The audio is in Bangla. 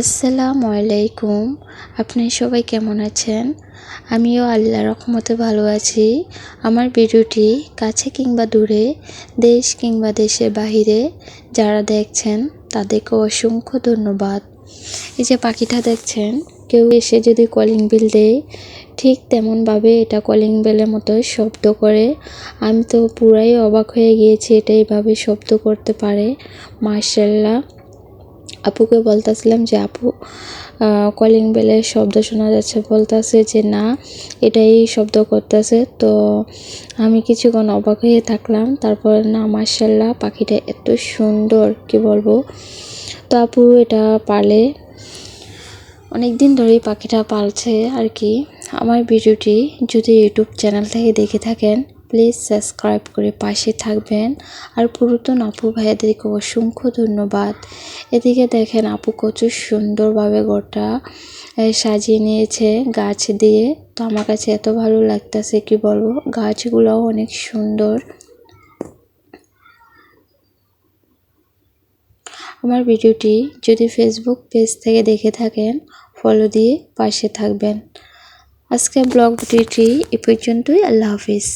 আসসালামু আলাইকুম। আপনি সবাই কেমন আছেন? আমিও আল্লাহ রহমতে ভালো আছি। আমার ভিডিওটি কাছে কিংবা দূরে, দেশ কিংবা দেশের বাহিরে যারা দেখছেন, তাদেরকে অসংখ্য ধন্যবাদ। এই যে পাখিটা দেখছেন, কেউ এসে যদি কলিং বিল দেয়, ঠিক তেমনভাবে এটা কলিং বেলের মতো শব্দ করে। আমি তো পুরাই অবাক হয়ে গিয়েছি এটা এইভাবে শব্দ করতে পারে। মার্শাল্লাহ আপুকে বলতেছিলাম যে, আপু কলিং বেলের শব্দ শোনা যাচ্ছে। বলতেছে যে, না, এটাই শব্দ করতেছে। তো আমি কিছুক্ষণ অবাক হয়ে থাকলাম। তারপর, না মার্শাল্লাহ পাখিটা এত সুন্দর, কি বলব? তো আপু এটা পালে অনেক দিন ধরেই পাখিটা পালছে আর কি। আমার ভিডিওটি যদি ইউটিউব চ্যানেল থেকে দেখে থাকেন প্লিজ সাবস্ক্রাইব করে পাশে থাকবেন। আর পুরাতন আপু ভাইয়াদেরকে অসংখ্য ধন্যবাদ। এদিকে দেখেন আপু কত সুন্দরভাবে গোটা সাজিয়ে নিয়েছে গাছ দিয়ে। তো আমার কাছে এত ভালো লাগতেছে, কি বলব? গাছগুলোও অনেক সুন্দর। আমার ভিডিওটি যদি ফেসবুক পেজ থেকে দেখে থাকেন ফলো দিয়ে পাশে থাকবেন। আজকে ব্লগ ভিডিওটি এ পর্যন্তই। আল্লাহ হাফিজ।